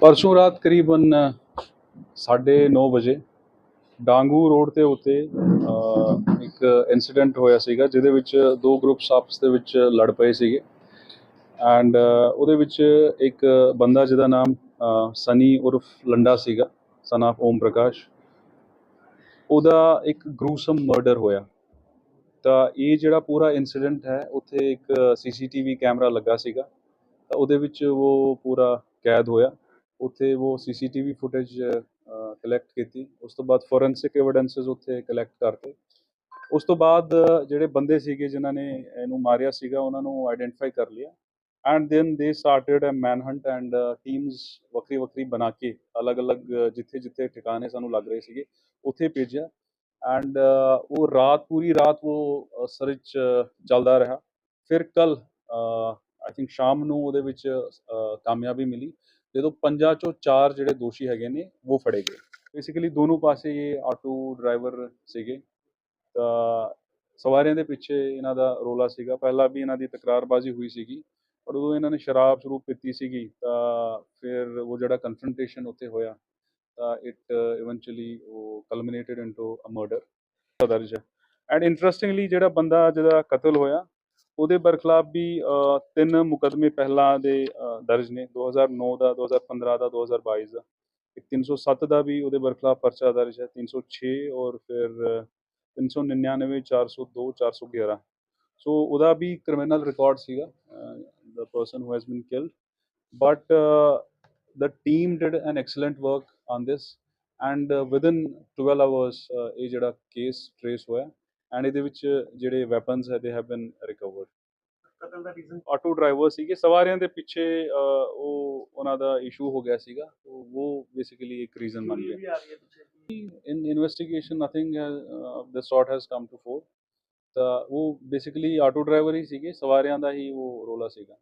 ਪਰਸੋਂ ਰਾਤ ਕਰੀਬਨ 9:30 ਵਜੇ ਡਾਂਗੂ ਰੋਡ ਤੇ ਉੱਤੇ ਇੱਕ ਇਨਸੀਡੈਂਟ ਹੋਇਆ ਸੀਗਾ, ਜਿਹਦੇ ਵਿੱਚ ਦੋ ਗਰੁੱਪਸ ਆਪਸ ਦੇ ਵਿੱਚ ਲੜ ਪਏ ਸੀਗੇ। ਐਂਡ ਉਹਦੇ ਵਿੱਚ ਇੱਕ ਬੰਦਾ ਜਿਹਦਾ ਨਾਮ ਸਨੀ ਉਰਫ ਲੰਡਾ ਸੀਗਾ ਸਨ ਆਫ ਓਮ ਪ੍ਰਕਾਸ਼। ਉਹਦਾ ਇੱਕ ਗਰੂਸਮ ਮਰਡਰ ਹੋਇਆ। ਤਾਂ ਇਹ ਜਿਹੜਾ ਪੂਰਾ ਇਨਸੀਡੈਂਟ ਹੈ, ਉੱਥੇ ਇੱਕ ਸੀਸੀਟੀਵੀ ਕੈਮਰਾ ਲੱਗਾ ਸੀਗਾ। ਤਾਂ ਉਹਦੇ ਵਿੱਚ ਉਹ ਪੂਰਾ ਕੈਦ ਹੋਇਆ। ਉੱਥੇ ਉਹ ਸੀਸੀਟੀਵੀ ਫੁਟੇਜ ਕਲੈਕਟ ਕੀਤੀ। ਉਸ ਤੋਂ ਬਾਅਦ ਫੋਰੈਂਸਿਕ ਐਵੀਡੈਂਸਸ ਉੱਥੇ ਕਲੈਕਟ ਕਰਤੇ। ਉਸ ਤੋਂ ਬਾਅਦ ਜਿਹੜੇ ਬੰਦੇ ਸੀਗੇ ਜਿਨ੍ਹਾਂ ਨੇ ਇਹਨੂੰ ਮਾਰਿਆ ਸੀਗਾ, ਉਹਨਾਂ ਨੂੰ ਆਈਡੈਂਟੀਫਾਈ ਕਰ ਲਿਆ। And then they started a man hunt and teams ਵੱਖਰੀ ਵੱਖਰੀ ਬਣਾ ਕੇ, ਅਲੱਗ-ਅਲੱਗ ਜਿੱਥੇ ਜਿੱਥੇ ਠਿਕਾਣੇ ਸਾਨੂੰ ਲੱਗ ਰਹੇ ਸੀਗੇ, ਉੱਥੇ ਭੇਜਿਆ। ਐਂਡ ਉਹ ਰਾਤ, ਪੂਰੀ ਰਾਤ ਉਹ ਸਰਚ ਚੱਲਦਾ ਰਿਹਾ। ਫਿਰ ਕੱਲ ਆਈ ਥਿੰਕ ਸ਼ਾਮ ਨੂੰ ਉਹਦੇ ਵਿੱਚ ਕਾਮਯਾਬੀ ਮਿਲੀ। ਜਦੋਂ ਪੰਜਾਂ ਚੋਂ ਚਾਰ ਜਿਹੜੇ ਦੋਸ਼ੀ ਹੈਗੇ ਨੇ, ਉਹ ਫੜੇ ਗਏ। ਬੇਸਿਕਲੀ ਦੋਨੋਂ ਪਾਸੇ ਇਹ ਆਟੋ ਡਰਾਈਵਰ ਸੀਗੇ। ਤਾਂ ਸਵਾਰੀਆਂ ਦੇ ਪਿੱਛੇ ਇਹਨਾਂ ਦਾ ਰੋਲਾ ਸੀਗਾ। ਪਹਿਲਾਂ ਵੀ ਇਹਨਾਂ ਦੀ ਤਕਰਾਰਬਾਜ਼ੀ ਹੋਈ ਸੀਗੀ, ਪਰ ਉਦੋਂ ਇਹਨਾਂ ਨੇ ਸ਼ਰਾਬ ਸ਼ਰੂਬ ਪੀਤੀ ਸੀਗੀ, ਤਾਂ ਫਿਰ ਉਹ ਜਿਹੜਾ ਕਨਫਰੰਟੇਸ਼ਨ ਉੱਥੇ ਹੋਇਆ, ਤਾਂ ਇਟ ਇਵੈਂਚੁਅਲੀ ਉਹ ਕਲਮੀਨੇਟਡ ਇਨਟੂ ਅ ਮਰਡਰ ਦਰਜ ਐਂਡ ਇੰਟਰਸਟਿੰਗਲੀ ਜਿਹੜਾ ਬੰਦਾ ਜਿਹਦਾ ਕਤਲ ਹੋਇਆ ਉਹਦੇ ਬਰਖਲਾਫ ਵੀ ਤਿੰਨ ਮੁਕਦਮੇ ਪਹਿਲਾਂ ਦੇ ਦਰਜ ਨੇ 2009 ਦਾ 2015 ਦਾ 2022 ਦਾ। ਇੱਕ 307 ਦਾ ਵੀ ਉਹਦੇ ਬਰਖਲਾਫ ਪਰਚਾ ਦਰਜ ਹੈ 306 ਔਰ ਫਿਰ ਅ, 399 402 411 ਸੋ ਉਹਦਾ ਵੀ ਕ੍ਰਿਮੀਨਲ ਰਿਕਾਰਡ ਸੀਗਾ the person who has been killed but uh, the team did an excellent work on this and uh, within 12 hours uh, ਇਹ ਜਿਹੜਾ ਕੇਸ ਟ੍ਰੇਸ ਹੋਇਆ ਐਂਡ ਇਹਦੇ ਵਿੱਚ ਜਿਹੜੇ ਵੈਪਨਸ ਹੈ ਦੇ ਹੈਵ ਬੀਨ ਰਿਕਵਰਡ ਕਤਲ ਦਾ reason auto driver ਸੀਗੇ। ਸਵਾਰੀਆਂ ਦੇ ਪਿੱਛੇ ਉਹ ਉਹਨਾਂ ਦਾ ਇਸ਼ੂ ਹੋ ਗਿਆ ਸੀਗਾ। ਉਹ ਬੇਸਿਕਲੀ ਇੱਕ ਰੀਜ਼ਨ ਬਣ ਗਿਆ। ਵੀ ਆ ਰਹੀ ਹੈ ਪਿੱਛੇ। In investigation nothing has, uh, of the sort has come to fore. ਤਾਂ ਉਹ ਬੇਸਿਕਲੀ ਆਟੋ ਡਰਾਈਵਰ ਹੀ ਸੀਗੇ। ਸਵਾਰੀਆਂ ਦਾ ਹੀ ਉਹ ਰੋਲਾ ਸੀਗਾ।